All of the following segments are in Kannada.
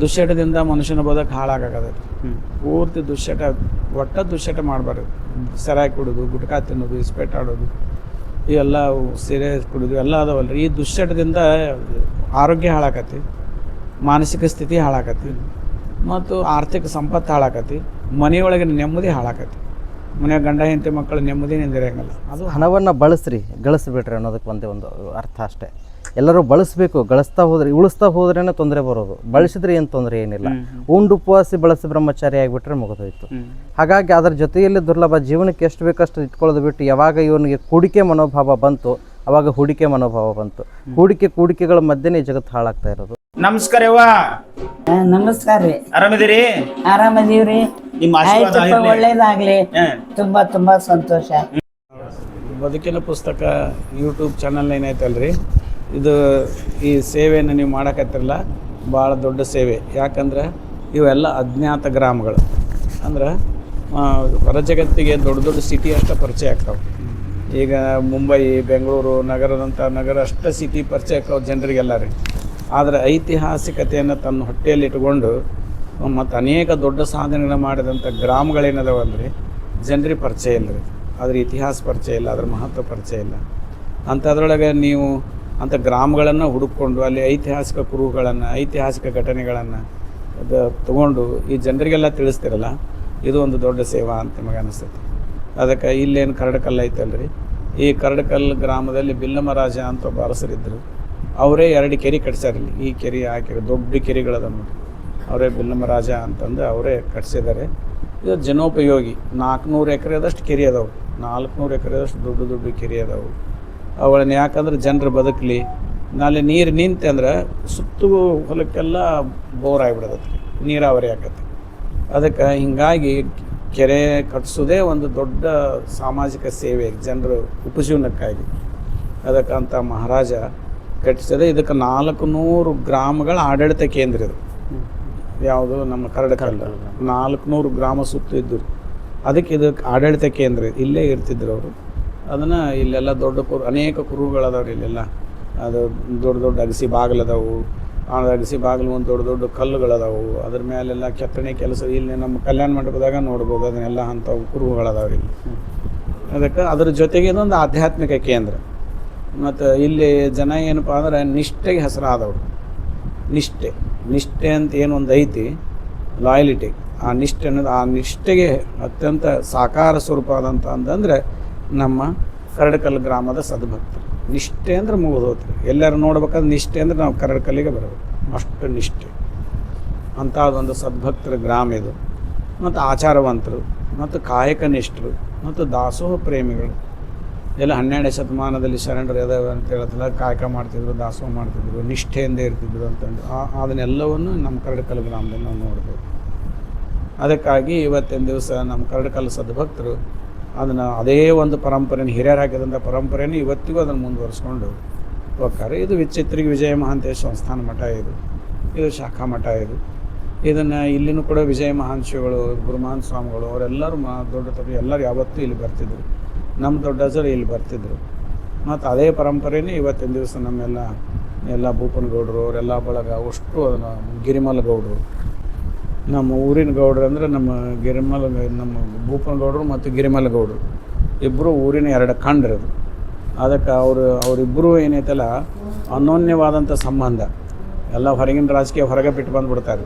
ದುಶ್ಚಟದಿಂದ ಮನುಷ್ಯನ ಬದುಕು ಹಾಳಾಗಕತ್ತೈತಿ. ಪೂರ್ತಿ ದುಶ್ಚಟ ಒಟ್ಟ ದುಶ್ಚಟ ಮಾಡಬಾರ್ದು. ಸರಾಯಿ ಕುಡಿದು ಗುಟ್ಕಾ ತಿನ್ನೋದು ಇಸ್ಪೇಟ್ ಆಡೋದು ಇವೆಲ್ಲ ಸೀರೆ ಕುಡಿದು ಎಲ್ಲ ಅದಾವಲ್ಲ ಈ ದುಶ್ಚಟದಿಂದ ಆರೋಗ್ಯ ಹಾಳಾಕತಿ ಮಾನಸಿಕ ಸ್ಥಿತಿ ಹಾಳಾಕತಿ ಮತ್ತು ಆರ್ಥಿಕ ಸಂಪತ್ತು ಹಾಳಾಕತಿ ಮನೆಯೊಳಗಿನ ನೆಮ್ಮದಿ ಹಾಳಾಕತಿ ಮನೆಯ ಗಂಡ ಹೆಂಡತಿ ಮಕ್ಕಳು ನೆಮ್ಮದಿ ನಿಂದಿರಂಗಿಲ್ಲ ಅದು ಹಣವನ್ನು ಬಳಸ್ರಿ ಗಳಿಸ್ಬಿಟ್ರಿ ಅನ್ನೋದಕ್ಕೆ ಒಂದೇ ಒಂದು ಅರ್ಥ ಅಷ್ಟೇ. ಎಲ್ಲರೂ ಬಳಸಬೇಕು ಗಳಿಸ್ತಾ ಹೋದ್ರೆ ಉಳಿಸ್ತಾ ಹೋದ್ರೇನೆ ತೊಂದರೆ ಬರೋದು. ಬಳಸಿದ್ರೆ ಏನು ತೊಂದರೆ ಏನಿಲ್ಲ. ಉಂಡು ಉಪವಾಸಿ ಬಳಸಿ ಬ್ರಹ್ಮಚಾರಿ ಆಗಿಬಿಟ್ರೆ ಮುಗಿದೋಯ್ತು. ಹಾಗಾಗಿ ಅದರ ಜೊತೆಯಲ್ಲಿ ದುರ್ಲಭ ಜೀವನಕ್ಕೆ ಎಷ್ಟು ಬೇಕಷ್ಟು ಇಟ್ಕೊಳ್ಳೋದು ಬಿಟ್ಟು ಯಾವಾಗ ಇವನಿಗೆ ಕೂಡಿಕೆ ಮನೋಭಾವ ಬಂತು ಅವಾಗ ಹೂಡಿಕೆ ಮನೋಭಾವ ಬಂತು. ಹೂಡಿಕೆ ಕೂಡಿಕೆಗಳ ಮಧ್ಯೆನೇ ಜಗತ್ತು ಹಾಳಾಗ್ತಾ ಇರೋದು. ನಮಸ್ಕಾರ ನಮಸ್ಕಾರ ರೀ. ಆರಾಮದಿರಿ ಆರಾಮದೀವ್ರಿ. ನಿಮ್ಮ ಆಶೀರ್ವಾದ ಆಯ್ತಪ್ಪ ಇರ್ಲಿ. ಒಳ್ಳೇದಾಗ್ಲಿ. ತುಂಬಾ ತುಂಬಾ ಸಂತೋಷ. ಬದುಕಿನ ಪುಸ್ತಕ ಯೂಟ್ಯೂಬ್ ಚಾನಲ್ ಏನೈತಲ್ರಿ ಇದು ಈ ಸೇವೆಯನ್ನು ನೀವು ಮಾಡಕತ್ತಿರಲ್ಲ ಭಾಳ ದೊಡ್ಡ ಸೇವೆ. ಯಾಕಂದ್ರೆ ಇವೆಲ್ಲ ಅಜ್ಞಾತ ಗ್ರಾಮಗಳು. ಅಂದ್ರೆ ಆ, ಹೊರ ಜಗತ್ತಿಗೆ ದೊಡ್ಡ ದೊಡ್ಡ ಸಿಟಿ ಅಷ್ಟೇ ಪರಿಚಯ ಆಗ್ತಾವೆ. ಈಗ ಮುಂಬೈ ಬೆಂಗಳೂರು ನಗರದಂಥ ನಗರ ಅಷ್ಟೇ ಸಿಟಿ ಪರಿಚಯ ಆಗ್ತಾವೆ ಜನರಿಗೆಲ್ಲ ರೀ ಆದರೆ ಐತಿಹಾಸಿಕತೆಯನ್ನು ತನ್ನ ಹೊಟ್ಟೆಯಲ್ಲಿ ಇಟ್ಕೊಂಡು ಮತ್ತು ಅನೇಕ ದೊಡ್ಡ ಸಾಧನೆಗಳನ್ನು ಮಾಡಿದಂಥ ಗ್ರಾಮಗಳೇನದಾವಲ್ರಿ ಜನರಿಗೆ ಪರಿಚಯ ಇಲ್ಲ ರೀ ಅದ್ರ ಇತಿಹಾಸ ಪರಿಚಯ ಇಲ್ಲ ಅದ್ರ ಮಹತ್ವ ಪರಿಚಯ ಇಲ್ಲ. ಅಂಥದ್ರೊಳಗೆ ನೀವು ಅಂಥ ಗ್ರಾಮಗಳನ್ನು ಹುಡುಕೊಂಡು ಅಲ್ಲಿ ಐತಿಹಾಸಿಕ ಕುರುಹುಗಳನ್ನು, ಐತಿಹಾಸಿಕ ಘಟನೆಗಳನ್ನು ಅದು ತಗೊಂಡು ಈ ಜನರಿಗೆಲ್ಲ ತಿಳಿಸ್ತಿರಲ್ಲ, ಇದು ಒಂದು ದೊಡ್ಡ ಸೇವಾ ಅಂತ ನಿಮಗೆ ಅನಿಸ್ತೈತಿ. ಅದಕ್ಕೆ ಇಲ್ಲೇನು ಕರಡಕಲ್ಲ ಐತಲ್ರಿ? ಈ ಕರಡಕಲ್ ಗ್ರಾಮದಲ್ಲಿ ಬಿಲ್ಲಮರಾಜ ಅಂತ ಒಬ್ಬ ಅರಸರಿದ್ದರು ಅವರೇ ಎರಡು ಕೆರೆ ಕಟ್ಸ್ಯಾರ ಇಲ್ಲಿ. ಈ ಕೆರೆ ಆ ಕೆರೆ ದೊಡ್ಡ ಕೆರೆಗಳದ ನೋಡಿ ಅವರೇ ಬಿಲ್ಲಮರಾಜ ಅಂತಂದು ಅವರೇ ಕಟ್ಸಿದ್ದಾರೆ. ಇದು ಜನೋಪಯೋಗಿ. ನಾಲ್ಕುನೂರು ಎಕರೆದಷ್ಟು ಕೆರೆ ಅದಾವೆ. ನಾಲ್ಕುನೂರು ಎಕರೆದಷ್ಟು ದೊಡ್ಡ ದೊಡ್ಡ ಕೆರೆ ಅದಾವೆ. ಅವುಗಳನ್ನ ಯಾಕಂದ್ರೆ ಜನರು ಬದುಕಲಿ ನಾಲೆ ನೀರು ನಿಂತೆ ಅಂದ್ರೆ ಸುತ್ತು ಹೊಲಕ್ಕೆಲ್ಲ ಬೋರ್ ಆಗಿಬಿಡತ್ತೆ ನೀರಾವರಿ ಆಕತ್ತೆ. ಅದಕ್ಕೆ ಹಿಂಗಾಗಿ ಕೆರೆ ಕಟ್ಸೋದೇ ಒಂದು ದೊಡ್ಡ ಸಾಮಾಜಿಕ ಸೇವೆ ಜನರು ಉಪಜೀವನಕ್ಕಾಗಿ. ಅದಕ್ಕೆ ಅಂತ ಮಹಾರಾಜ ಕಟ್ಟಿಸಿದೆ. ಇದಕ್ಕೆ ನಾಲ್ಕು ನೂರು ಗ್ರಾಮಗಳ ಆಡಳಿತ ಕೇಂದ್ರ ಇದು. ಯಾವುದು? ನಮ್ಮ ಕರಡಕಲ್ಲ ನಾಲ್ಕುನೂರು ಗ್ರಾಮ ಸುತ್ತ ಇದ್ದರು ಅದಕ್ಕೆ ಇದಕ್ಕೆ ಆಡಳಿತ ಕೇಂದ್ರ ಇಲ್ಲೇ ಇರ್ತಿದ್ರು ಅವರು. ಅದನ್ನು ಇಲ್ಲೆಲ್ಲ ದೊಡ್ಡ ಕುರು, ಅನೇಕ ಕುರುಗಳದಾವ್ರಿ ಇಲ್ಲೆಲ್ಲ. ಅದು ದೊಡ್ಡ ದೊಡ್ಡ ಅಗಸಿ ಬಾಗಿಲದಾವು. ಆ ಅಗಸಿ ಬಾಗಿಲು ಒಂದು ದೊಡ್ಡ ದೊಡ್ಡ ಕಲ್ಲುಗಳದಾವು. ಅದ್ರ ಮೇಲೆಲ್ಲ ಕೆತ್ತನೆ ಕೆಲಸ, ಇಲ್ಲಿ ನಮ್ಮ ಕಲ್ಯಾಣ ಮಂಟಪದಾಗ ನೋಡ್ಬೋದು, ಅದನ್ನೆಲ್ಲ ಅಂಥವು ಇಲ್ಲಿ. ಅದಕ್ಕೆ ಅದ್ರ ಜೊತೆಗೆ ಇದೊಂದು ಆಧ್ಯಾತ್ಮಿಕ ಕೇಂದ್ರ. ಮತ್ತು ಇಲ್ಲಿ ಜನ ಏನಪ್ಪ ಅಂದ್ರೆ ನಿಷ್ಠೆಗೆ ಹೆಸರಾದವರು. ನಿಷ್ಠೆ. ನಿಷ್ಠೆ ಅಂತ ಏನೊಂದು ಐತಿ? ಲಾಯಲಿಟಿ ಆ ನಿಷ್ಠೆ ಅನ್ನೋದು, ಆ ನಿಷ್ಠೆಗೆ ಅತ್ಯಂತ ಸಾಕಾರ ಸ್ವರೂಪ ಆದಂಥ ಅಂತಂದರೆ ನಮ್ಮ ಕರಡಕಲ್ ಗ್ರಾಮದ ಸದ್ಭಕ್ತರು. ನಿಷ್ಠೆ ಅಂದ್ರೆ ಮುಗಿದೋತ್ರಿ ಎಲ್ಲರೂ ನೋಡ್ಬೇಕಾದ್ರೆ ನಿಷ್ಠೆ ಅಂದ್ರೆ ನಾವು ಕರಡಕಲ್ಲಿಗೆ ಬರಬೇಕು. ಅಷ್ಟು ನಿಷ್ಠೆ. ಅಂಥದ್ದೊಂದು ಸದ್ಭಕ್ತರ ಗ್ರಾಮ ಇದು. ಮತ್ತು ಆಚಾರವಂತರು, ಮತ್ತು ಕಾಯಕ ನಿಷ್ಠರು, ಮತ್ತು ದಾಸೋಹ ಪ್ರೇಮಿಗಳು. ಎಲ್ಲ ಹನ್ನೆರಡನೇ ಶತಮಾನದಲ್ಲಿ ಶರಣರು ಇದಾವೆ ಅಂತ ಹೇಳ್ತಲ್ಲ ಕಾಯಕ ಮಾಡ್ತಿದ್ರು, ದಾಸೋಹ ಮಾಡ್ತಿದ್ರು, ನಿಷ್ಠೆಯಿಂದ ಇರ್ತಿದ್ರು ಅಂತಂದು. ಅದನ್ನೆಲ್ಲವನ್ನು ನಮ್ಮ ಕರಡಕಲ್ ಗ್ರಾಮದಲ್ಲಿ ನಾವು ನೋಡ್ಬೋದು. ಅದಕ್ಕಾಗಿ ಇವತ್ತಿನ ದಿವಸ ನಮ್ಮ ಕರಡಕಲ್ ಸದ್ಭಕ್ತರು ಅದನ್ನು ಅದೇ ಒಂದು ಪರಂಪರೆಯನ್ನು ಹಿರಿಯರು ಹಾಕಿದಂಥ ಪರಂಪರೆಯನ್ನು ಇವತ್ತಿಗೂ ಅದನ್ನು ಮುಂದುವರಿಸ್ಕೊಂಡು ಹೋಗ್ತಾರೆ. ಇದು ವಿಚಿತ್ರಿಗೆ ವಿಜಯ ಮಹಾಂತೇಶ ಸಂಸ್ಥಾನ ಮಠ ಇದು. ಇದು ಶಾಖಾ ಮಠ ಇದು. ಇದನ್ನು ಇಲ್ಲಿನೂ ಕೂಡ ವಿಜಯ ಮಹಾಂಶಿಗಳು, ಗುರುಮಾನ್ ಸ್ವಾಮಿಗಳು ಅವರೆಲ್ಲರೂ ಮಾ, ದೊಡ್ಡ ದೊಡ್ಡ ಎಲ್ಲರೂ ಯಾವತ್ತೂ ಇಲ್ಲಿ ಬರ್ತಿದ್ರು. ನಮ್ಮ ದೊಡ್ಡಜರು ಇಲ್ಲಿ ಬರ್ತಿದ್ರು. ಮತ್ತು ಅದೇ ಪರಂಪರೆನೇ ಇವತ್ತಿನ ದಿವಸ ನಮ್ಮೆಲ್ಲ, ಎಲ್ಲ ಭೂಪನಗೌಡರು, ಅವರೆಲ್ಲ ಬಳಗ, ಅಷ್ಟು ಅದನ್ನು ಗಿರಿಮಲ ಗೌಡರು ನಮ್ಮ ಊರಿನ ಗೌಡ್ರು ಅಂದರೆ ನಮ್ಮ ಗಿರಿಮಲ, ನಮ್ಮ ಭೂಪನಗೌಡರು ಮತ್ತು ಗಿರಿಮಲ ಗೌಡರು. ಇಬ್ಬರು ಊರಿನ ಎರಡು ಕಂಡ್ರದು ಅದಕ್ಕೆ ಅವರು ಅವರಿಬ್ಬರು ಏನೈತಲ್ಲ, ಅನೋನ್ಯವಾದಂಥ ಸಂಬಂಧ. ಎಲ್ಲ ಹೊರಗಿನ ರಾಜಕೀಯ ಹೊರಗೆ ಬಿಟ್ಟು ಬಂದುಬಿಡ್ತಾರೆ.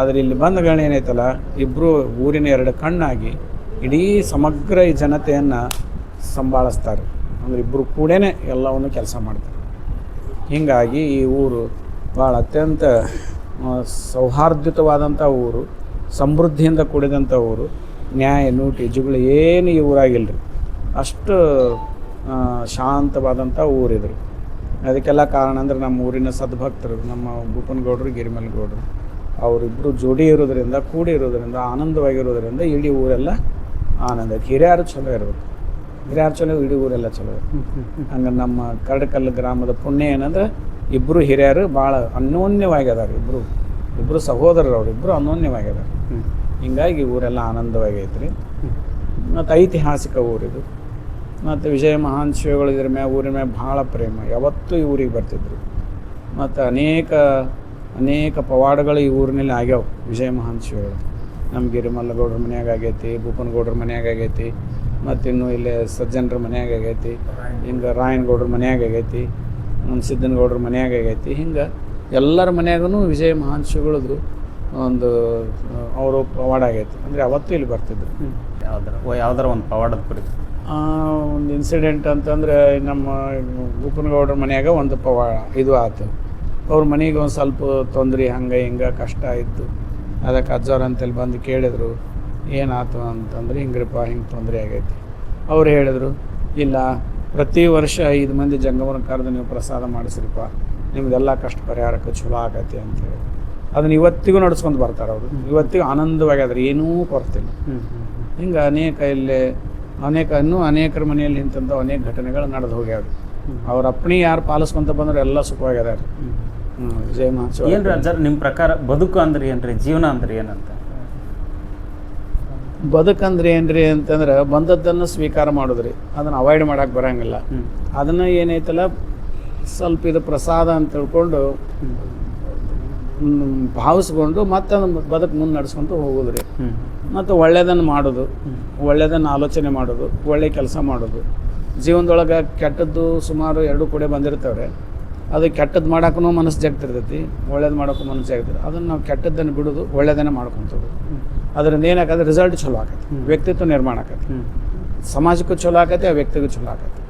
ಆದರೆ ಇಲ್ಲಿ ಗಣ ಏನೈತಲ್ಲ ಇಬ್ಬರು ಊರಿನ ಎರಡು ಕಣ್ಣಾಗಿ ಇಡೀ ಸಮಗ್ರ ಈ ಜನತೆಯನ್ನು ಸಂಭಾಳಿಸ್ತಾರೆ. ಅಂದರೆ ಇಬ್ಬರು ಕೂಡೇ ಎಲ್ಲವನ್ನು ಕೆಲಸ ಮಾಡ್ತಾರೆ. ಹೀಗಾಗಿ ಈ ಊರು ಭಾಳ ಅತ್ಯಂತ ಸೌಹಾರ್ದಯುತವಾದಂಥ ಊರು ಸಮೃದ್ಧಿಯಿಂದ ಕೂಡಿದಂಥ ಊರು ನ್ಯಾಯ ನೂಟಿ ಜುಗಳು ಏನು ಈ ಊರಾಗಿಲ್ಲ ರೀ ಅಷ್ಟು ಶಾಂತವಾದಂಥ ಊರಿದ್ರು. ಅದಕ್ಕೆಲ್ಲ ಕಾರಣ ಅಂದ್ರೆ ನಮ್ಮ ಊರಿನ ಸದ್ಭಕ್ತರು ನಮ್ಮ ಭೂಪನಗೌಡರು ಗಿರಿಮಲ್ಗೌಡರು ಅವರಿಬ್ಬರು ಜೋಡಿ ಇರೋದ್ರಿಂದ ಕೂಡಿ ಇರೋದ್ರಿಂದ ಆನಂದವಾಗಿರೋದ್ರಿಂದ ಇಡೀ ಊರೆಲ್ಲ ಆನಂದ ಹಿರಿಯರು ಚಲೋ ಇರಬೇಕು. ಹಿರಿಯರು ಚಲೋ ಇಡೀ ಊರೆಲ್ಲ ಚಲೋ ಇರ್ಬೇಕು. ಹಂಗೆ ನಮ್ಮ ಕರಡಕಲ್ಲು ಗ್ರಾಮದ ಪುಣ್ಯ ಏನಂದ್ರೆ ಇಬ್ಬರು ಹಿರಿಯರು ಭಾಳ ಅನ್ಯೋನ್ಯವಾಗಿ ಅದಾರ ಇಬ್ಬರು ಇಬ್ಬರು ಸಹೋದರರು ಅವ್ರು ಇಬ್ಬರು ಅನ್ಯೋನ್ಯವಾಗಿ ಅದಾರ ಹಿಂಗಾಗಿ ಊರೆಲ್ಲ ಆನಂದವಾಗಿ ರೀ ಮತ್ತು ಐತಿಹಾಸಿಕ ಊರಿದು ಮತ್ತು ವಿಜಯ ಮಹಾನ್ ಶಿವಗಳು ಇದ್ರ ಮ್ಯಾಗ ಊರಿನ ಮ್ಯಾಗ ಭಾಳ ಪ್ರೇಮ. ಯಾವತ್ತೂ ಈ ಊರಿಗೆ ಬರ್ತಿದ್ರು. ಮತ್ತು ಅನೇಕ ಅನೇಕ ಪವಾಡಗಳು ಈ ಊರಿನಲ್ಲಿ ಆಗ್ಯಾವ ವಿಜಯ ಮಹಾನ್ ಶಿವಗಳು. ನಮ್ಮ ಗಿರಿಮಲ್ಲಗೌಡ್ರ ಮನ್ಯಾಗ ಆಗೈತಿ ಭೂಪನಗೌಡ್ರ ಮನ್ಯಾಗ ಆಗೈತಿ ಮತ್ತು ಇನ್ನು ಇಲ್ಲಿ ಸಜ್ಜನರ ಮನೆಯಾಗ ಆಗೈತಿ ಹಿಂಗೆ ರಾಯನಗೌಡ್ರ ಮನ್ಯಾಗ ಆಗೈತಿ. ನಮ್ಮ ಸಿದ್ದನಗೌಡ್ರ ಮನೆಯಾಗ ಆಗೈತಿ. ಹಿಂಗೆ ಎಲ್ಲರ ಮನೆಯಾಗೂ ವಿಜಯ ಮಹಾನ್ ಒಂದು ಅವರು ಪವಾಡ ಆಗೈತಿ. ಅಂದರೆ ಅವತ್ತು ಇಲ್ಲಿ ಬರ್ತಿದ್ರು. ಯಾವ್ದಾರ ಯಾವ್ದಾರ ಒಂದು ಪವಾಡದ ಕುರಿತು ಒಂದು ಇನ್ಸಿಡೆಂಟ್ ಅಂತಂದರೆ ನಮ್ಮ ಗೌಡ್ರ ಮನೆಯಾಗ ಒಂದು ಪವಾಡ ಇದು ಆತು. ಅವ್ರ ಮನೆಗೆ ಒಂದು ಸ್ವಲ್ಪ ತೊಂದರೆ ಹಂಗೆ ಹಿಂಗೆ ಕಷ್ಟ ಇತ್ತು. ಅದಕ್ಕೆ ಅಜ್ಜವ್ರು ಅಂತೇಳಿ ಬಂದು ಕೇಳಿದರು ಏನಾಯ್ತು ಅಂತಂದ್ರೆ ಹಿಂಗ್ರಿಪ್ಪ ಹಿಂಗೆ ತೊಂದರೆ ಆಗೈತಿ. ಅವ್ರು ಹೇಳಿದರು ಇಲ್ಲ ಪ್ರತಿ ವರ್ಷ ಐದು ಮಂದಿ ಜಂಗಮನ ಕರೆದು ನೀವು ಪ್ರಸಾದ ಮಾಡಿಸ್ರಿಪ್ಪ. ನಿಮ್ದೆಲ್ಲ ಕಷ್ಟ ಪರಿಹಾರಕ್ಕೆ ಚಲೋ ಆಗತ್ತೆ ಅಂತೇಳಿ. ಅದನ್ನ ಇವತ್ತಿಗೂ ನಡ್ಸ್ಕೊಂಡು ಬರ್ತಾರೆ ಅವರು. ಇವತ್ತಿಗೂ ಆನಂದವಾಗಿ ಆದ್ರೆ ಏನೂ ಕೊರತಿಲ್ಲ ಹಿಂಗೆ ಅನೇಕ ಇಲ್ಲಿ ಅನೇಕ ಇನ್ನೂ ಅನೇಕರ ಮನೆಯಲ್ಲಿ ಇಂಥದ್ದು ಅನೇಕ ಘಟನೆಗಳು ನಡೆದು ಹೋಗ್ಯಾವ್ರಿ. ಅವ್ರ ಅಪ್ಪಣಿ ಯಾರು ಪಾಲಿಸ್ಕೊಂತ ಬಂದ್ರೆ ಎಲ್ಲ ಸುಖವಾಗ್ಯದ ಹ್ಞೂ ವಿಜಯ ಏನು ಏನ್ರಿ ಅಜ್ಜಾರ್ ನಿಮ್ಮ ಪ್ರಕಾರ ಬದುಕು ಅಂದ್ರೆ ಏನ್ರಿ ಜೀವನ ಅಂದ್ರೆ ಏನಂತ? ಬದುಕಂದ್ರೆ ಏನ್ರಿ ಅಂತಂದ್ರೆ ಬಂದದ್ದನ್ನು ಸ್ವೀಕಾರ ಮಾಡೋದ್ರಿ. ಅದನ್ನು ಅವಾಯ್ಡ್ ಮಾಡಕ್ಕೆ ಬರಂಗಿಲ್ಲ. ಅದನ್ನು ಏನೈತಲ್ಲ ಸ್ವಲ್ಪ ಇದು ಪ್ರಸಾದ ಅಂತ ತಿಳ್ಕೊಂಡು ಭಾವಿಸ್ಕೊಂಡು ಮತ್ತೆ ಅದನ್ನು ಬದುಕು ಮುಂದೆ ಹೋಗುದ್ರಿ. ಮತ್ತು ಒಳ್ಳೆಯದನ್ನು ಮಾಡೋದು. ಒಳ್ಳೆಯದನ್ನು ಆಲೋಚನೆ ಮಾಡೋದು. ಒಳ್ಳೆ ಕೆಲಸ ಮಾಡೋದು. ಜೀವನದೊಳಗೆ ಕೆಟ್ಟದ್ದು ಸುಮಾರು ಎರಡು ಕೂಡೆ ಬಂದಿರ್ತವ್ರೆ. ಅದು ಕೆಟ್ಟದ್ದು ಮಾಡೋಕ್ಕೂ ಮನಸ್ಸು ಜಗ್ತಿರ್ತೈತಿ. ಒಳ್ಳೇದು ಮಾಡೋಕ್ಕೂ ಮನಸ್ಸು ಜಾಗ್ತದೆ ಅದನ್ನು ನಾವು ಕೆಟ್ಟದ್ದನ್ನು ಬಿಡೋದು ಒಳ್ಳೆಯದನ್ನೇ ಮಾಡ್ಕೊತೋದು ಅದರಿಂದ ಏನಾಗತ್ತೆ? ರಿಸಲ್ಟ್ ಚಲೋ ಆಗತ್ತೆ ವ್ಯಕ್ತಿತ್ವ ನಿರ್ಮಾಣ ಆಗತ್ತೆ ಸಮಾಜಕ್ಕೂ ಚಲೋ ಆಗತ್ತೆ ಆ ವ್ಯಕ್ತಿಗೂ ಚಲೋ ಆಗತ್ತೆ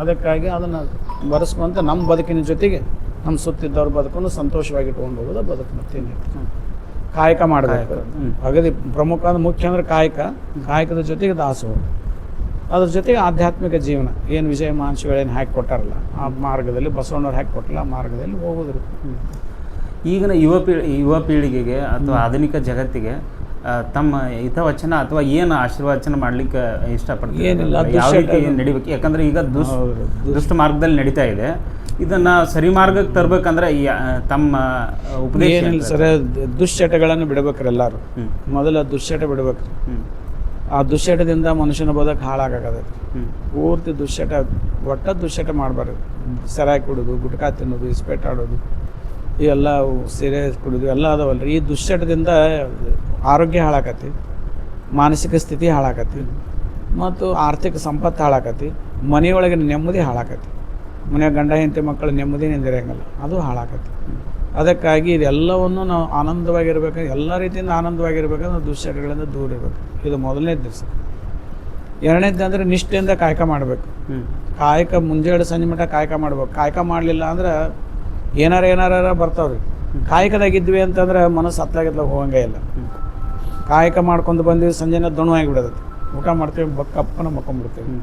ಅದಕ್ಕಾಗಿ ಅದನ್ನು ಬರೆಸ್ಕೊಂತ ನಮ್ಮ ಬದುಕಿನ ಜೊತೆಗೆ ನಮ್ಮ ಸುತ್ತಿದ್ದವ್ರ ಬದುಕನ್ನು ಸಂತೋಷವಾಗಿ ಇಟ್ಕೊಂಡು ಹೋಗೋದು ಬದುಕು ಮತ್ತೇನು ಕಾಯಕ ಮಾಡಬೇಕು. ಅಗದಿ ಪ್ರಮುಖ ಅಂದ್ರೆ ಮುಖ್ಯ ಅಂದ್ರೆ ಕಾಯಕ. ಕಾಯಕದ ಜೊತೆಗೆ ದಾಸೋಹ. ಅದ್ರ ಜೊತೆಗೆ ಆಧ್ಯಾತ್ಮಿಕ ಜೀವನ. ಏನು ವಿಜಯ ಮಹಾಂಶಿಗಳೇನು ಹಾಕಿ ಕೊಟ್ಟಾರಲ್ಲ ಆ ಮಾರ್ಗದಲ್ಲಿ ಬಸವಣ್ಣವ್ರು ಹಾಕಿ ಕೊಟ್ಟಲ್ಲ ಆ ಮಾರ್ಗದಲ್ಲಿ ಹೋಗೋದ್ರಿ ಈಗಿನ ಯುವ ಪೀಳಿ ಯುವ ಪೀಳಿಗೆಗೆ ಅಥವಾ ಆಧುನಿಕ ಜಗತ್ತಿಗೆ ತಮ್ಮ ಹಿತವಚನ ಅಥವಾ ಏನು ಆಶೀರ್ವಚನ ಮಾಡ್ಲಿಕ್ಕೆ ಇಷ್ಟಪಡ್ತೀವಿ ಯಾವ ರೀತಿ ನಡಿಬೇಕು? ಯಾಕಂದ್ರೆ ಈಗ ದುಷ್ಟ ಮಾರ್ಗದಲ್ಲಿ ನಡೀತಾ ಇದೆ. ಇದನ್ನ ಸರಿ ಮಾರ್ಗಕ್ಕೆ ತರ್ಬೇಕಂದ್ರೆ ತಮ್ಮ ಉಪದೇಶ ಏನಿಲ್ಲ ಸರ್ ದುಶ್ಚಟಗಳನ್ನು ಬಿಡ್ಬೇಕ್ರಿ ಎಲ್ಲರೂ. ಮೊದಲ ದುಶ್ಚಟ ಬಿಡಬೇಕು ಆ ದುಶ್ಚಟದಿಂದ ಮನುಷ್ಯನ ಬದುಕು ಹಾಳಾಗತ್ತೆ ಪೂರ್ತಿ ದುಶ್ಚಟ ಒಟ್ಟ ದುಶ್ಚಟ ಮಾಡಬಾರ್ದು. ಸರಾಯಿ ಕುಡೋದು ಗುಟ್ಕಾ ತಿನ್ನೋದು ಇಸ್ಪೇಟ್ ಆಡೋದು. ಇವೆಲ್ಲ ಸೀರೆ ಕುಡಿದು ಎಲ್ಲ ಅದಾವಲ್ರಿ. ಈ ದುಶ್ಚಟದಿಂದ ಆರೋಗ್ಯ ಹಾಳಾಕತಿ ಮಾನಸಿಕ ಸ್ಥಿತಿ ಹಾಳಾಕತಿ ಮತ್ತು ಆರ್ಥಿಕ ಸಂಪತ್ತು ಹಾಳಾಕತಿ ಮನೆಯೊಳಗಿನ ನೆಮ್ಮದಿ ಹಾಳಾಕತಿ ಮನೆಯ ಗಂಡ ಹೆಂಡತಿ ಮಕ್ಕಳು ನೆಮ್ಮದಿ ನಿಂದಿರಂಗಿಲ್ಲ ಅದು ಹಾಳಾಕತಿ ಅದಕ್ಕಾಗಿ ಇದೆಲ್ಲವನ್ನು ನಾವು ಆನಂದವಾಗಿರ್ಬೇಕು ಎಲ್ಲ ರೀತಿಯಿಂದ ಆನಂದವಾಗಿರ್ಬೇಕಂದ್ರೆ ದುಶ್ಚಟಗಳಿಂದ ದೂರ ಇರಬೇಕು. ಇದು ಮೊದಲನೇ ದಿವಸ. ಎರಡನೇದ್ದು ಅಂದರೆ ನಿಷ್ಠೆಯಿಂದ ಕಾಯಕ ಮಾಡಬೇಕು. ಕಾಯಕ ಮುಂಜಾನೆ ಸಂಜೆ ಮಟ್ಟ ಕಾಯಕ ಮಾಡಬೇಕು. ಕಾಯಕ ಮಾಡಲಿಲ್ಲ ಅಂದ್ರೆ ಏನಾರ ಏನಾರ ಬರ್ತಾವ್ರಿ. ಕಾಯಕದಾಗಿದ್ವಿ ಅಂತಂದ್ರೆ ಮನಸ್ಸು ಹತ್ತಲಾಗಿದ್ಲ ಹೋಗಂಗೆ ಇಲ್ಲ. ಕಾಯಕ ಮಾಡ್ಕೊಂಡು ಬಂದ್ವಿ ಸಂಜೆನ ದಣುವಾಗಿ ಬಿಡೋದೈತಿ ಊಟ ಮಾಡ್ತೀವಿ ಬಕ್ಕಪ್ಪನ ಮಕ್ಕೊಂಡ್ಬಿಡ್ತೀವಿ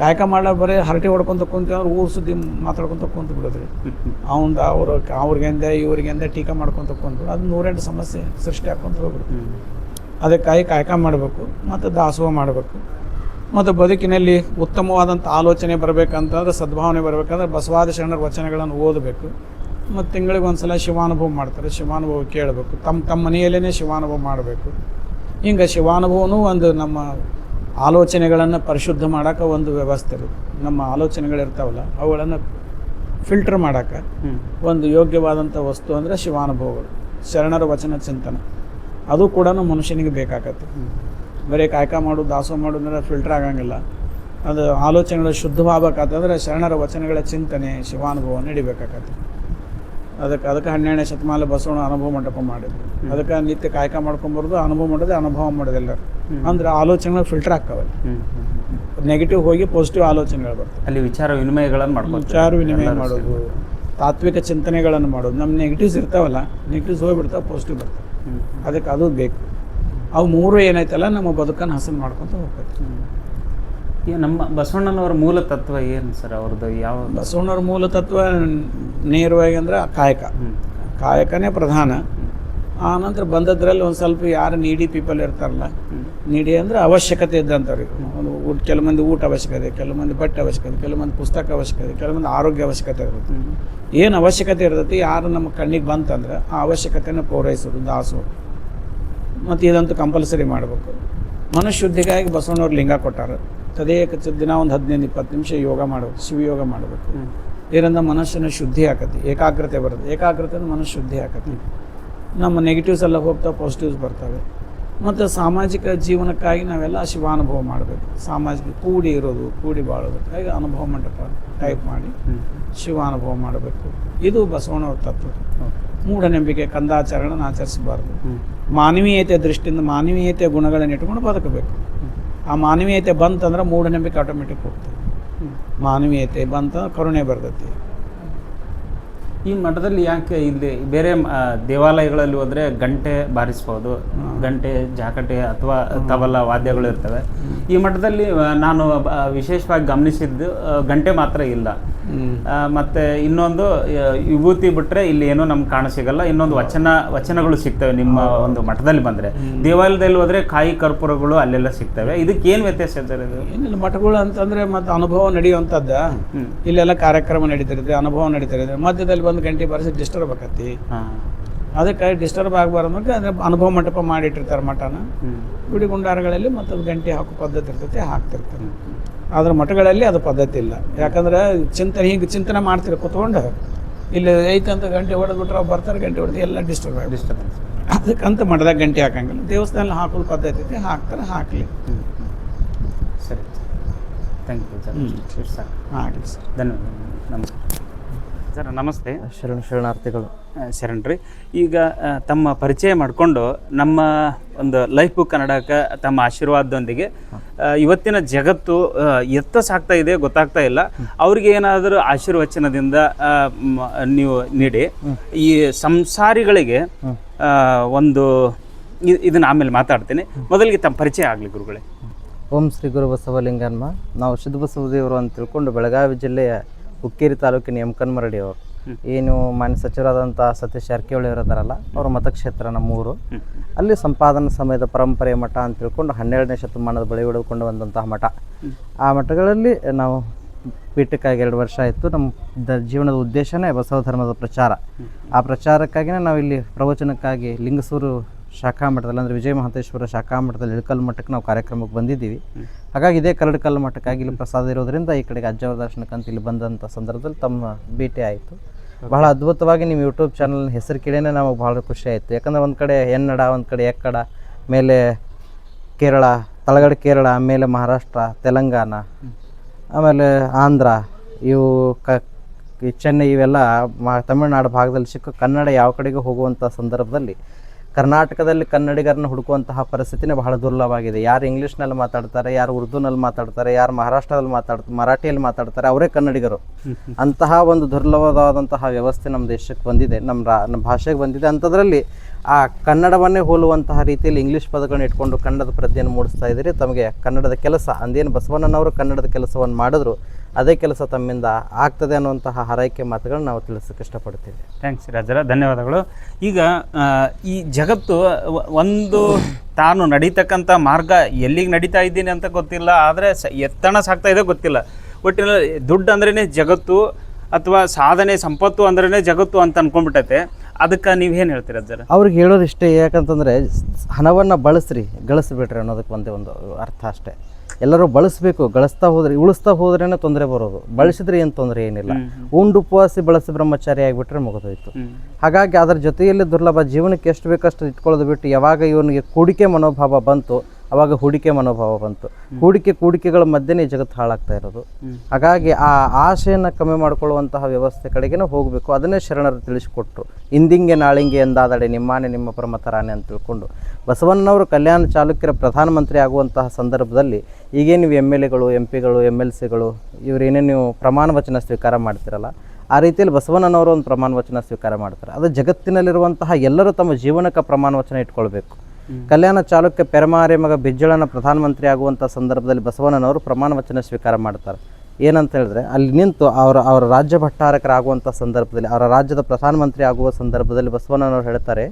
ಕಾಯಕ ಮಾಡೋ ಬರೀ ಹರಟೆ ಹೊಡ್ಕೊಂತ ಕುಂತೀವಿ ಅವ್ರು ಊರು ಸುದ್ದಿ ಮಾತಾಡ್ಕೊಂತ ಕುಂತು ಬಿಡೋದ್ರಿ. ಅವಂದ ಅವ್ರು ಅವ್ರಿಗೆಂದೆ ಇವ್ರಿಗೆಂದೆ ಟೀಕಾ ಮಾಡ್ಕೊಂತ ಕುಂತು ಅದು ನೂರೆಂಟು ಸಮಸ್ಯೆ ಸೃಷ್ಟಿ ಹಾಕ್ಕೊಂತ ಹೋಗ್ಬಿಡ್ತೀವಿ ಅದಕ್ಕಾಗಿ ಕಾಯಕ ಮಾಡಬೇಕು ಮತ್ತು ದಾಸೋಹ ಮಾಡಬೇಕು. ಮತ್ತು ಬದುಕಿನಲ್ಲಿ ಉತ್ತಮವಾದಂಥ ಆಲೋಚನೆ ಬರಬೇಕಂತಂದ್ರೆ ಸದ್ಭಾವನೆ ಬರಬೇಕಂದ್ರೆ ಬಸವಾದ ಶರಣರ ವಚನಗಳನ್ನು ಓದಬೇಕು. ಮತ್ತು ತಿಂಗಳಿಗೆ ಒಂದು ಸಲ ಶಿವಾನುಭವ ಮಾಡ್ತಾರೆ. ಶಿವಾನುಭವ ಕೇಳಬೇಕು. ತಮ್ಮ ತಮ್ಮ ಮನೆಯಲ್ಲೇ ಶಿವಾನುಭವ ಮಾಡಬೇಕು. ಹಿಂಗೆ ಶಿವಾನುಭವನೂ ಒಂದು ನಮ್ಮ ಆಲೋಚನೆಗಳನ್ನು ಪರಿಶುದ್ಧ ಮಾಡೋಕೆ ಒಂದು ವ್ಯವಸ್ಥೆ ಇರುತ್ತೆ. ನಮ್ಮ ಆಲೋಚನೆಗಳಿರ್ತಾವಲ್ಲ ಅವುಗಳನ್ನು ಫಿಲ್ಟರ್ ಮಾಡೋಕೆ ಒಂದು ಯೋಗ್ಯವಾದಂಥ ವಸ್ತು ಅಂದರೆ ಶಿವಾನುಭವಗಳು. ಶರಣರ ವಚನ ಚಿಂತನ. ಅದು ಕೂಡ ಮನುಷ್ಯನಿಗೆ ಬೇಕಾಗತ್ತೆ ಬರೀ ಕಾಯಕ ಮಾಡು ದಾಸೋ ಮಾಡು ಅಂದರೆ ಫಿಲ್ಟರ್ ಆಗಂಗಿಲ್ಲ. ಅದು ಆಲೋಚನೆಗಳು ಶುದ್ಧವಾಗಬೇಕಾದ್ರೆ ಶರಣರ ವಚನಗಳ ಚಿಂತನೆ ಶಿವಾನುಭವ ನಡಿಬೇಕಾಗತ್ತೆ ಅದಕ್ಕೆ ಅದಕ್ಕೆ ಹನ್ನೆರಡನೇ ಶತಮಾನ ಬಸವಣ್ಣ ಅನುಭವ ಮಂಟಪ ಮಾಡಿದ್ರು. ಅದಕ್ಕೆ ನಿತ್ಯ ಕಾಯಕ ಮಾಡ್ಕೊಂಬರ್ದು ಅನುಭವ ಮಾಡೋದು ಅನುಭವ ಮಾಡೋದಿಲ್ಲ ಅಂದ್ರೆ ಆಲೋಚನೆಗಳು ಫಿಲ್ಟರ್ ಆಗ್ತವೆ. ನೆಗೆಟಿವ್ ಹೋಗಿ ಪಾಸಿಟಿವ್ ಆಲೋಚನೆಗಳು ಬರ್ತವೆ. ಅಲ್ಲಿ ವಿಚಾರ ವಿನಿಮಯಗಳನ್ನು ಮಾಡ್ಕೊಂಡು ವಿಚಾರ ವಿನಿಮಯ ಮಾಡೋದು ತಾತ್ವಿಕ ಚಿಂತನೆಗಳನ್ನು ಮಾಡೋದು. ನಮ್ಮ ನೆಗೆಟಿವ್ಸ್ ಇರ್ತಾವಲ್ಲ ನೆಗೆಟಿವ್ಸ್ ಹೋಗಿಬಿಡ್ತಾವೆ ಪಾಸಿಟಿವ್ ಬರ್ತವೆ. ಅದಕ್ಕೆ ಅದು ಬೇಕು. ಅವು ಮೂರು ಏನೈತಲ್ಲ ನಮ್ಮ ಬದುಕನ್ನು ಹಸನ್ ಮಾಡ್ಕೊತ ಹೋಗ್ತೈತಿ ನಮ್ಮ ಬಸವಣ್ಣನವರ ಮೂಲ ತತ್ವ ಏನು ಸರ್ ಅವ್ರದ್ದು? ಯಾವ ಬಸವಣ್ಣವ್ರ ಮೂಲ ತತ್ವ ನೇರವಾಗಿ ಅಂದ್ರೆ ಕಾಯಕ. ಕಾಯಕನೇ ಪ್ರಧಾನ. ಆ ನಂತರ ಬಂದದ್ರಲ್ಲಿ ಒಂದು ಸ್ವಲ್ಪ ಯಾರು ನೀಡಿ ಪೀಪಲ್ ಇರ್ತಾರಲ್ಲ ನೀಡಿ ಅಂದ್ರೆ ಅವಶ್ಯಕತೆ ಇದ್ದಂಥವ್ರಿಗೆ ಒಂದು ಊಟ ಕೆಲವು ಮಂದಿ ಊಟ ಅವಶ್ಯಕತೆ ಕೆಲವು ಮಂದಿ ಬಟ್ಟೆ ಅವಶ್ಯಕತೆ ಕೆಲವು ಮಂದಿ ಪುಸ್ತಕ ಅವಶ್ಯಕತೆ ಕೆಲವು ಮಂದಿ ಆರೋಗ್ಯ ಅವಶ್ಯಕತೆ ಇರುತ್ತೆ. ಏನು ಅವಶ್ಯಕತೆ ಇರ್ತೈತಿ ಯಾರು ನಮ್ಮ ಕಣ್ಣಿಗೆ ಬಂತಂದ್ರೆ ಆ ಅವಶ್ಯಕತೆನ ಪೂರೈಸೋದು ದಾಸು ಮತ್ತು ಇದಂತೂ ಕಂಪಲ್ಸರಿ ಮಾಡಬೇಕು. ಮನಃಶುದ್ಧಿಗಾಗಿ ಬಸವಣ್ಣವ್ರು ಲಿಂಗ ಕೊಟ್ಟಾರ. ತದೇಕ ದಿನ ಒಂದು ಹದಿನೈದು ಇಪ್ಪತ್ತು ನಿಮಿಷ ಯೋಗ ಮಾಡಬೇಕು ಶಿವಯೋಗ ಮಾಡಬೇಕು. ಇದರಿಂದ ಮನಸ್ಸಿನ ಶುದ್ಧಿ ಆಕತಿ ಏಕಾಗ್ರತೆ ಬರುತ್ತೆ. ಏಕಾಗ್ರತೆ ಮನಸ್ಸು ಶುದ್ಧಿ ಆಕತಿ. ನಮ್ಮ ನೆಗೆಟಿವ್ಸ್ ಎಲ್ಲ ಹೋಗ್ತಾ ಪಾಸಿಟಿವ್ಸ್ ಬರ್ತವೆ. ಮತ್ತು ಸಾಮಾಜಿಕ ಜೀವನಕ್ಕಾಗಿ ನಾವೆಲ್ಲ ಶಿವಾನುಭವ ಮಾಡಬೇಕು. ಸಾಮಾಜಿಕ ಕೂಡಿ ಇರೋದು ಕೂಡಿ ಬಾಳೋದಕ್ಕಾಗಿ ಅನುಭವ ಮಂಟಪ ಟೈಪ್ ಮಾಡಿ ಶಿವಾನುಭವ ಮಾಡಬೇಕು. ಇದು ಬಸವಣ್ಣವ್ರ ತತ್ವ. ಮೂಢನಂಬಿಕೆ ಕಂದಾಚರಣೆ ಆಚರಿಸಬಾರ್ದು. ಮಾನವೀಯತೆ ದೃಷ್ಟಿಯಿಂದ ಮಾನವೀಯತೆ ಗುಣಗಳನ್ನು ಇಟ್ಕೊಂಡು ಬದುಕಬೇಕು. ಆ ಮಾನವೀಯತೆ ಬಂತಂದ್ರೆ ಮೂಢನಂಬಿಕೆ ಆಟೋಮೆಟಿಕ್ ಹೋಗ್ತದೆ. ಮಾನವೀಯತೆ ಬಂತ ಕರುಣೆ ಬರ್ತೈತಿ. ಈ ಮಠದಲ್ಲಿ ಯಾಕೆ ಇಲ್ಲಿ ಬೇರೆ ದೇವಾಲಯಗಳಲ್ಲಿ ಹೋದ್ರೆ ಗಂಟೆ ಬಾರಿಸ್ಬೋದು ಗಂಟೆ ಜಾಕಟೆ ಅಥವಾ ತಬಲ ವಾದ್ಯಗಳು ಇರ್ತವೆ. ಈ ಮಠದಲ್ಲಿ ನಾನು ವಿಶೇಷವಾಗಿ ಗಮನಿಸಿದ್ದು ಗಂಟೆ ಮಾತ್ರ ಇಲ್ಲ. ಮತ್ತೆ ಇನ್ನೊಂದು ವಿಭೂತಿ ಬಿಟ್ರೆ ಇಲ್ಲಿ ಏನೂ ನಮ್ಗೆ ಕಾಣಸಿಗಲ್ಲ ಇನ್ನೊಂದು ವಚನ ವಚನಗಳು ಸಿಗ್ತವೆ ನಿಮ್ಮ ಒಂದು ಮಠದಲ್ಲಿ ಬಂದ್ರೆ. ದೇವಾಲಯದಲ್ಲಿ ಹೋದ್ರೆ ಕಾಯಿ ಕರ್ಪೂರಗಳು ಅಲ್ಲೆಲ್ಲ ಸಿಗ್ತವೆ. ಇದಕ್ಕೆ ಏನು ವ್ಯತ್ಯಾಸ ಸರ್ ಇದು? ಏನಿಲ್ಲ ಮಠಗಳು ಅಂತಂದ್ರೆ ಮತ್ತೆ ಅನುಭವ ನಡೆಯುವಂಥದ್ದು. ಇಲ್ಲೆಲ್ಲ ಕಾರ್ಯಕ್ರಮ ನಡೀತಿರುತ್ತೆ ಅನುಭವ ನಡೀತಿರುತ್ತೆ ಮಧ್ಯದಲ್ಲಿ ಬಂದು ಗಂಟೆ ಬರೆಸಿ ಡಿಸ್ಟರ್ಬ್ ಆಕತಿ. ಅದಕ್ಕೆ ಡಿಸ್ಟರ್ಬ್ ಆಗಬಾರ್ದು ಅಂದ್ರೆ ಅನುಭವ ಮಂಟಪ ಮಾಡಿಟ್ಟಿರ್ತಾರೆ ಮಠನ. ಗುಡಿ ಗುಂಡಾರಗಳಲ್ಲಿ ಮತ್ತೊಂದು ಗಂಟೆ ಹಾಕೋ ಪದ್ಧತಿ ಇರ್ತೈತಿ ಹಾಕ್ತಿರ್ತಾರೆ. ಆದ್ರೆ ಮಠಗಳಲ್ಲಿ ಅದು ಪದ್ಧತಿ ಇಲ್ಲ. ಯಾಕಂದ್ರೆ ಚಿಂತನೆ ಹಿಂಗೆ ಚಿಂತನೆ ಮಾಡ್ತೀರಿ ಕುತ್ಕೊಂಡು ಇಲ್ಲಿ ಐತಂತ ಗಂಟೆ ಹೊಡೆದ್ಬಿಟ್ರೆ ಅವ್ರು ಬರ್ತಾರೆ ಗಂಟೆ ಹೊಡೆದು ಎಲ್ಲ ಡಿಸ್ಟರ್ಬ್ ಆಗಿ ಡಿಸ್ಟರ್ಬೆನ್ಸ್ ಅದಕ್ಕಂತ ಮಠದಾಗ ಗಂಟೆ ಹಾಕಂಗಿಲ್ಲ. ದೇವಸ್ಥಾನ ಹಾಕೋದು ಪದ್ಧತಿ ಐತಿ ಹಾಕ್ತಾರೆ ಹಾಕಲಿ. ಸರಿ. ಥ್ಯಾಂಕ್ ಯು ಸರ್ ಹ್ಞೂ ಸರ್ ಹಾಂ ಸರ್. ಧನ್ಯವಾದ ನಮಸ್ಕಾರ. ಸರ್ ನಮಸ್ತೆ. ಶರಣ ಶರಣಾರ್ಥಿಗಳು. ಶರಣ್ರಿ. ಈಗ ತಮ್ಮ ಪರಿಚಯ ಮಾಡಿಕೊಂಡು ನಮ್ಮ ಒಂದು ಲೈಫ್ ಬುಕ್ ಕನ್ನಡಕ್ಕೆ ತಮ್ಮ ಆಶೀರ್ವಾದದೊಂದಿಗೆ ಇವತ್ತಿನ ಜಗತ್ತು ಎತ್ತ ಸಾಗ್ತಾ ಇದೆ ಗೊತ್ತಾಗ್ತಾ ಇಲ್ಲ. ಅವ್ರಿಗೆ ಏನಾದರೂ ಆಶೀರ್ವಚನದಿಂದ ನೀವು ನೀಡಿ. ಈ ಸಂಸಾರಿಗಳಿಗೆ ಒಂದು ಇದನ್ನು ಇದನ್ನ ಆಮೇಲೆ ಮಾತಾಡ್ತೀನಿ. ಮೊದಲಿಗೆ ತಮ್ಮ ಪರಿಚಯ ಆಗಲಿ ಗುರುಗಳೇ. ಓಂ ಶ್ರೀ ಗುರು ಬಸವಲಿಂಗನ್ಮ ನಾವು ಶುದ್ಧ ಬಸವದೇವರು ಅಂತ ತಿಳ್ಕೊಂಡು ಬೆಳಗಾವಿ ಜಿಲ್ಲೆಯ ಹುಕ್ಕೇರಿ ತಾಲೂಕಿನ ಯಮಕನ್ಮರಡಿ ಅವರು. ಏನು ಮಾನ್ಯ ಸಚಿವರಾದಂಥ ಸತೀಶ್ ಜಾರಕಿಹೊಳಿ ಅವರು ಇದಾರಲ್ಲ ಅವ್ರ ಮತಕ್ಷೇತ್ರ ನಮ್ಮೂರು. ಅಲ್ಲಿ ಸಂಪಾದನಾ ಸಮಯದ ಪರಂಪರೆ ಮಠ ಅಂತ ತಿಳ್ಕೊಂಡು ಹನ್ನೆರಡನೇ ಶತಮಾನದ ಬಳಿ ಹಿಡಿದುಕೊಂಡು ಬಂದಂತಹ ಮಠ. ಆ ಮಠಗಳಲ್ಲಿ ನಾವು ಪೀಠಕ್ಕಾಗಿ ಎರಡು ವರ್ಷ ಆಯಿತು. ನಮ್ಮ ದ ಜೀವನದ ಉದ್ದೇಶನೇ ಬಸವ ಧರ್ಮದ ಪ್ರಚಾರ. ಆ ಪ್ರಚಾರಕ್ಕಾಗಿನೇ ನಾವು ಇಲ್ಲಿ ಪ್ರವಚನಕ್ಕಾಗಿ ಲಿಂಗಸೂರು ಶಾಖಾ ಮಠದಲ್ಲಿ, ಅಂದರೆ ವಿಜಯ ಮಹಂತೇಶ್ವರ ಶಾಖಾ ಮಠದಲ್ಲಿ ಇಳಕಲ್ ಮಠಕ್ಕೆ ನಾವು ಕಾರ್ಯಕ್ರಮಕ್ಕೆ ಬಂದಿದ್ದೀವಿ. ಹಾಗಾಗಿ ಇದೇ ಕರಡ್ಕಲ್ ಮಠಕ್ಕಾಗಿ ಇಲ್ಲಿ ಪ್ರಸಾದ ಇರೋದ್ರಿಂದ ಈ ಕಡೆಗೆ ಅಜ್ಜವರ ದರ್ಶನಕ್ಕಂತ ಇಲ್ಲಿ ಬಂದಂಥ ಸಂದರ್ಭದಲ್ಲಿ ತಮ್ಮ ಭೇಟಿ ಆಯಿತು. ಬಹಳ ಅದ್ಭುತವಾಗಿ ನಿಮ್ಮ ಯೂಟ್ಯೂಬ್ ಚಾನಲ್ನ ಹೆಸರು ಕೇಳಿನೇ ನಮಗೆ ಭಾಳ ಖುಷಿ ಆಯಿತು. ಯಾಕಂದ್ರೆ ಒಂದು ಕಡೆ ಎನ್ನಡ, ಒಂದು ಕಡೆ ಎಕ್ಕಡ, ಮೇಲೆ ಕೇರಳ, ತಳಗಡೆ ಕೇರಳ ಮೇಲೆ ಮಹಾರಾಷ್ಟ್ರ, ತೆಲಂಗಾಣ, ಆಮೇಲೆ ಆಂಧ್ರ, ಇವು ಕ ಚೆನ್ನೈ ಇವೆಲ್ಲ ಮಾ, ತಮಿಳುನಾಡು ಭಾಗದಲ್ಲಿ ಸಿಕ್ಕ ಕನ್ನಡ ಯಾವ ಕಡೆಗೆ ಹೋಗುವಂಥ ಸಂದರ್ಭದಲ್ಲಿ ಕರ್ನಾಟಕದಲ್ಲಿ ಕನ್ನಡಿಗರನ್ನ ಹುಡುಕುವಂತಹ ಪರಿಸ್ಥಿತಿನೇ ಬಹಳ ದುರ್ಲಭವಾಗಿದೆ. ಯಾರು ಇಂಗ್ಲೀಷ್ನಲ್ಲಿ ಮಾತಾಡ್ತಾರೆ ಯಾರು ಉರ್ದುನಲ್ಲಿ ಮಾತಾಡ್ತಾರೆ ಯಾರು ಮಹಾರಾಷ್ಟ್ರದಲ್ಲಿ ಮಾತಾಡ್ ಮರಾಠಿಯಲ್ಲಿ ಮಾತಾಡ್ತಾರೆ ಅವರೇ ಕನ್ನಡಿಗರು. ಅಂತಹ ಒಂದು ದುರ್ಲಭವಾದಂತಹ ವ್ಯವಸ್ಥೆ ನಮ್ಮ ದೇಶಕ್ಕೆ ಬಂದಿದೆ ನಮ್ಮ ರಾ ನಮ್ಮ ಭಾಷೆಗೆ ಬಂದಿದೆ. ಅಂಥದ್ರಲ್ಲಿ ಆ ಕನ್ನಡವನ್ನೇ ಹೋಲುವಂತಹ ರೀತಿಯಲ್ಲಿ ಇಂಗ್ಲೀಷ್ ಪದಗಳನ್ನ ಇಟ್ಕೊಂಡು ಕನ್ನಡದ ಪ್ರಜ್ಞೆಯನ್ನು ಮೂಡಿಸ್ತಾ ಇದ್ದೀರಿ. ತಮಗೆ ಕನ್ನಡದ ಕೆಲಸ ಅಂದೇನು ಬಸವಣ್ಣನವರು ಕನ್ನಡದ ಕೆಲಸವನ್ನು ಮಾಡಿದ್ರು. ಅದೇ ಕೆಲಸ ತಮ್ಮಿಂದ ಆಗ್ತದೆ ಅನ್ನುವಂತಹ ಹರೈಕೆ ಮಾತುಗಳನ್ನ ನಾವು ತಿಳಿಸೋಕೆ ಇಷ್ಟಪಡ್ತೀವಿ. ಥ್ಯಾಂಕ್ಸ್ ರಾಜರ ಧನ್ಯವಾದಗಳು. ಈಗ ಈ ಜಗತ್ತು ಒಂದು ತಾನು ನಡೀತಕ್ಕಂಥ ಮಾರ್ಗ ಎಲ್ಲಿಗೆ ನಡೀತಾ ಇದ್ದೀನಿ ಅಂತ ಗೊತ್ತಿಲ್ಲ ಆದರೆ ಸ ಎತ್ತಣ ಸಾಗ್ತಾ ಇದೆ ಗೊತ್ತಿಲ್ಲ. ಒಟ್ಟಿನಲ್ಲಿ ದುಡ್ಡು ಅಂದ್ರೇ ಜಗತ್ತು ಅಥವಾ ಸಾಧನೆ ಸಂಪತ್ತು ಅಂದ್ರೇ ಜಗತ್ತು ಅಂತ ಅನ್ಕೊಂಡ್ಬಿಟ್ಟೈತೆ. ಅದಕ್ಕೆ ನೀವು ಏನು ಹೇಳ್ತೀರಾ ಸರ್ ಅವ್ರಿಗೆ ಹೇಳೋದು ಇಷ್ಟೇ ಯಾಕಂತಂದರೆ ಹಣವನ್ನು ಬಳಸ್ರಿ ಗಳಿಸ್ಬಿಟ್ರಿ ಅನ್ನೋದಕ್ಕೆ ಒಂದೇ ಒಂದು ಅರ್ಥ ಅಷ್ಟೇ. ಎಲ್ಲರೂ ಬಳಸಬೇಕು ಗಳಿಸ್ತಾ ಹೋದ್ರೆ ಉಳಿಸ್ತಾ ಹೋದ್ರೇನೆ ತೊಂದರೆ ಬರೋದು. ಬಳಸಿದ್ರೆ ಏನು ತೊಂದರೆ ಏನಿಲ್ಲ. ಉಂಡು ಉಪವಾಸಿ ಬಳಸಿ ಬ್ರಹ್ಮಚಾರಿ ಆಗಿಬಿಟ್ರೆ ಮುಗಿದೋಯ್ತು. ಹಾಗಾಗಿ ಅದರ ಜೊತೆಯಲ್ಲಿ ದುರ್ಲಭ ಜೀವನಕ್ಕೆ ಎಷ್ಟು ಬೇಕಷ್ಟು ಇಟ್ಕೊಳ್ಳೋದು ಬಿಟ್ಟು ಯಾವಾಗ ಇವನಿಗೆ ಕೂಡಿಕೆ ಮನೋಭಾವ ಬಂತು ಅವಾಗ ಹೂಡಿಕೆ ಮನೋಭಾವ ಬಂತು. ಹೂಡಿಕೆ ಕೂಡಿಕೆಗಳ ಮಧ್ಯೆನೇ ಜಗತ್ತು ಹಾಳಾಗ್ತಾ ಇರೋದು. ಹಾಗಾಗಿ ಆ ಆಸೆಯನ್ನು ಕಮ್ಮಿ ಮಾಡಿಕೊಳ್ಳುವಂತಹ ವ್ಯವಸ್ಥೆ ಕಡೆಗೇನೆ ಹೋಗಬೇಕು. ಅದನ್ನೇ ಶರಣರು ತಿಳಿಸಿಕೊಟ್ರು. ಇಂದಿಂಗೆ ನಾಳಿಂಗೆ ಎಂದಾದಡೆ ನಿಮ್ಮಾನೆ ನಿಮ್ಮ ಪರಮತರಾನೆ ಅಂತ ತಿಳ್ಕೊಂಡು. ಬಸವಣ್ಣನವರು ಕಲ್ಯಾಣ ಚಾಲುಕ್ಯರ ಪ್ರಧಾನಮಂತ್ರಿ ಆಗುವಂತಹ ಸಂದರ್ಭದಲ್ಲಿ ಈಗೇನು ನೀವು ಎಂ ಎಲ್ ಎಗಳು ಎಂ ಪಿಗಳು ಎಂ ಎಲ್ ಸಿಗಳು ಇವರೇನೇ ನೀವು ಪ್ರಮಾಣ ವಚನ ಸ್ವೀಕಾರ ಮಾಡ್ತಿರಲ್ಲ ಆ ರೀತಿಯಲ್ಲಿ ಬಸವಣ್ಣನವರು ಒಂದು ಪ್ರಮಾಣ ವಚನ ಸ್ವೀಕಾರ ಮಾಡ್ತಾರೆ. ಅದು ಜಗತ್ತಿನಲ್ಲಿರುವಂತಹ ಎಲ್ಲರೂ ತಮ್ಮ ಜೀವನಕ್ಕೆ ಪ್ರಮಾಣ ವಚನ ಇಟ್ಕೊಳ್ಬೇಕು. ಕಲ್ಯಾಣ ಚಾಲುಕ್ಯ ಪೆರಮಾರೆ ಮಗ ಬಿಜ್ಜಳನ ಪ್ರಧಾನಮಂತ್ರಿ ಆಗುವಂಥ ಸಂದರ್ಭದಲ್ಲಿ ಬಸವಣ್ಣನವರು ಪ್ರಮಾಣ ವಚನ ಸ್ವೀಕಾರ ಮಾಡ್ತಾರೆ. ಏನಂತ ಹೇಳಿದ್ರೆ, ಅಲ್ಲಿ ನಿಂತು ಅವರ ಅವರ ರಾಜ್ಯ ಭಟ್ಟಾರಕರಾಗುವಂಥ ಸಂದರ್ಭದಲ್ಲಿ, ಅವರ ರಾಜ್ಯದ ಪ್ರಧಾನಮಂತ್ರಿ ಆಗುವ ಸಂದರ್ಭದಲ್ಲಿ ಬಸವಣ್ಣನವರು ಹೇಳ್ತಾರೆ,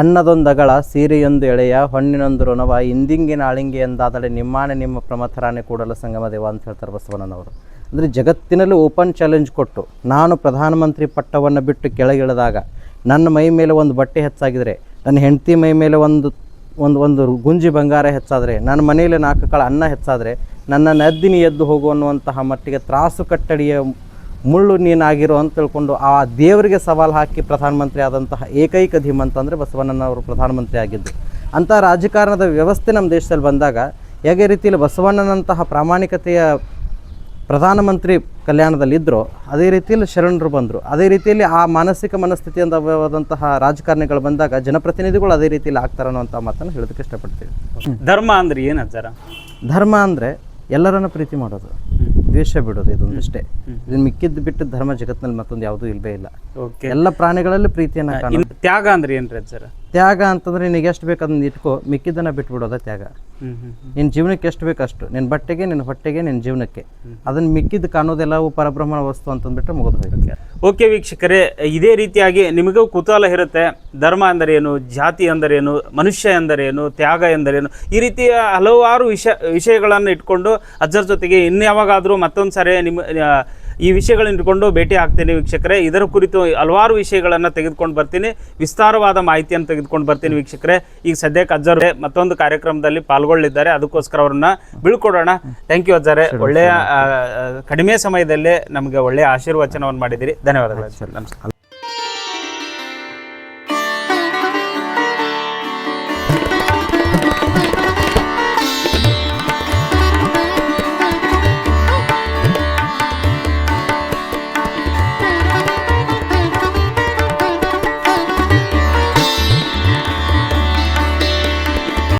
ಅನ್ನದೊಂದಗಳ ಸೀರೆಯೊಂದು ಎಳೆಯ, ಹೊಣ್ಣಿನೊಂದು ಋಣವ, ಇಂದಿಂಗಿನ ಆಳಿಂಗೆ ಎಂದಾದರೆ ನಿಮ್ಮಾನೆ ನಿಮ್ಮ ಪ್ರಮಥರಾನೆ ಕೂಡಲ ಸಂಗಮ ದೇವ ಅಂತ ಹೇಳ್ತಾರೆ ಬಸವಣ್ಣನವರು. ಅಂದರೆ ಜಗತ್ತಿನಲ್ಲಿ ಓಪನ್ ಚಾಲೆಂಜ್ ಕೊಟ್ಟು, ನಾನು ಪ್ರಧಾನಮಂತ್ರಿ ಪಟ್ಟವನ್ನು ಬಿಟ್ಟು ಕೆಳಗಿಳಿದಾಗ, ನನ್ನ ಮೈ ಮೇಲೆ ಒಂದು ಬಟ್ಟೆ ಹೆಚ್ಚಾಗಿದ್ರೆ ನನ್ನ ಹೆಂಡತಿ ಮೈ ಮೇಲೆ ಒಂದು ಒಂದು ಒಂದು ಗುಂಜಿ ಬಂಗಾರ ಹೆಚ್ಚಾದರೆ, ನನ್ನ ಮನೆಯಲ್ಲಿ ನಾಲ್ಕು ಕಾಳು ಅನ್ನ ಹೆಚ್ಚಾದರೆ ನನ್ನ ನದ್ದಿನಿ ಎದ್ದು ಹೋಗು ಅನ್ನುವಂತಹ ಮಟ್ಟಿಗೆ ತ್ರಾಸು ಕಟ್ಟಡಿಯ ಮುಳ್ಳು ನೀನಾಗಿರೋ ಅಂತ ತಿಳ್ಕೊಂಡು ಆ ದೇವರಿಗೆ ಸವಾಲು ಹಾಕಿ ಪ್ರಧಾನಮಂತ್ರಿ ಆದಂತಹ ಏಕೈಕ ಧೀಮಂತ ಅಂದರೆ ಬಸವಣ್ಣನವರು ಪ್ರಧಾನಮಂತ್ರಿ ಆಗಿದ್ದು. ಅಂಥ ರಾಜಕಾರಣದ ವ್ಯವಸ್ಥೆ ನಮ್ಮ ದೇಶದಲ್ಲಿ ಬಂದಾಗ, ಹೇಗೆ ರೀತಿಯಲ್ಲಿ ಬಸವಣ್ಣನಂತಹ ಪ್ರಾಮಾಣಿಕತೆಯ ಪ್ರಧಾನಮಂತ್ರಿ ಕಲ್ಯಾಣದಲ್ಲಿದ್ದರು ಅದೇ ರೀತಿಯಲ್ಲಿ ಶರಣರು ಬಂದರು. ಅದೇ ರೀತಿಯಲ್ಲಿ ಆ ಮಾನಸಿಕ ಮನಸ್ಥಿತಿಯಿಂದವಾದಂತಹ ರಾಜಕಾರಣಿಗಳು ಬಂದಾಗ ಜನಪ್ರತಿನಿಧಿಗಳು ಅದೇ ರೀತಿಯಲ್ಲಿ ಆಗ್ತಾರೆ ಅನ್ನೋಂಥ ಮಾತನ್ನು ಹೇಳೋದಕ್ಕೆ ಇಷ್ಟಪಡ್ತೀವಿ ಧರ್ಮ ಅಂದ್ರೆ ಏನು ಅಜ್ಜಾರ? ಧರ್ಮ ಅಂದರೆ ಎಲ್ಲರನ್ನು ಪ್ರೀತಿ ಮಾಡೋದು. ದ್ವೇಷ ಬಿಡೋದು ಇದೊಂದಿಷ್ಟೇ ಇದನ್ನು ಮಿಕ್ಕಿದ್ದು ಬಿಟ್ಟು ಧರ್ಮ ಜಗತ್ತಿನಲ್ಲಿ ಮತ್ತೊಂದು ಯಾವುದೂ ಇಲ್ಲವೇ ಇಲ್ಲ. ಓಕೆ ಎಲ್ಲ ಪ್ರಾಣಿಗಳಲ್ಲಿ ಪ್ರೀತಿಯನ್ನು ಕಾಣೋದು. ತ್ಯಾಗ ಅಂದ್ರೆ ಏನ್ರಿ ಅಜ್ಜಾರ? ತ್ಯಾಗ ಅಂತಂದ್ರೆ ನಿನಗೆ ಎಷ್ಟು ಬೇಕು ಅದನ್ನ ಇಟ್ಕೋ ಬಿಟ್ಟು ಬಿಟ್ಬಿಡೋದ ತ್ಯಾಗ. ನಿನ್ನ ಜೀವನಕ್ಕೆ ಎಷ್ಟು ಬೇಕು ಅಷ್ಟು. ನಿನ್ನ ಬಟ್ಟೆಗೆ ನಿನ್ನ ಹೊಟ್ಟೆಗೆ ನಿನ್ನ ಜೀವನಕ್ಕೆ. ಅದನ್ನು ಮಿಕ್ಕಿದ್ದು ಕಾಣೋದೆಲ್ಲವೂ ಪರಬ್ರಹ್ಮಣ ವಸ್ತು ಅಂತಂದ್ಬಿಟ್ರೆ ಮುಗಿದು ಹೋಯ್ತು. ಓಕೆ ವೀಕ್ಷಕರೇ, ಇದೇ ರೀತಿಯಾಗಿ ನಿಮಗೂ ಕುತೂಹಲ ಇರುತ್ತೆ. ಧರ್ಮ ಎಂದರೇನು, ಜಾತಿ ಎಂದರೇನು, ಮನುಷ್ಯ ಎಂದರೇನು, ತ್ಯಾಗ ಎಂದರೇನು, ಈ ರೀತಿಯ ಹಲವಾರು ವಿಷಯ ವಿಷಯಗಳನ್ನು ಇಟ್ಕೊಂಡು ಅಜ್ಜರ ಜೊತೆಗೆ ಇನ್ಯಾವಾಗಾದರೂ ಮತ್ತೊಂದು ಸಾರಿ ನಿಮ್ಮ ಈ ವಿಷಯಗಳನ್ನ ಇಟ್ಕೊಂಡು ಭೇಟಿ ಆಗ್ತೀನಿ ವೀಕ್ಷಕರೇ. ಇದರ ಕುರಿತು ಹಲವಾರು ವಿಷಯಗಳನ್ನು ತೆಗೆದುಕೊಂಡು ಬರ್ತೀನಿ. ವಿಸ್ತಾರವಾದ ಮಾಹಿತಿಯನ್ನು ತೆಗೆದುಕೊಂಡು ಬರ್ತೀನಿ ವೀಕ್ಷಕರೇ. ಈಗ ಸದ್ಯಕ್ಕೆ ಅಜ್ಜರ್ ಮತ್ತೊಂದು ಕಾರ್ಯಕ್ರಮದಲ್ಲಿ ಪಾಲ್ಗೊಳ್ಳಿದ್ದಾರೆ. ಅದಕ್ಕೋಸ್ಕರ ಅವ್ರನ್ನ ಬೀಳ್ಕೊಡೋಣ. Thank you ಅಜ್ಜರೇ. ಒಳ್ಳೆಯ ಕಡಿಮೆ ಸಮಯದಲ್ಲೇ ನಮಗೆ ಒಳ್ಳೆಯ ಆಶೀರ್ವಚನವನ್ನು ಮಾಡಿದ್ದೀರಿ. ಧನ್ಯವಾದಗಳು. ನಮಸ್ಕಾರ.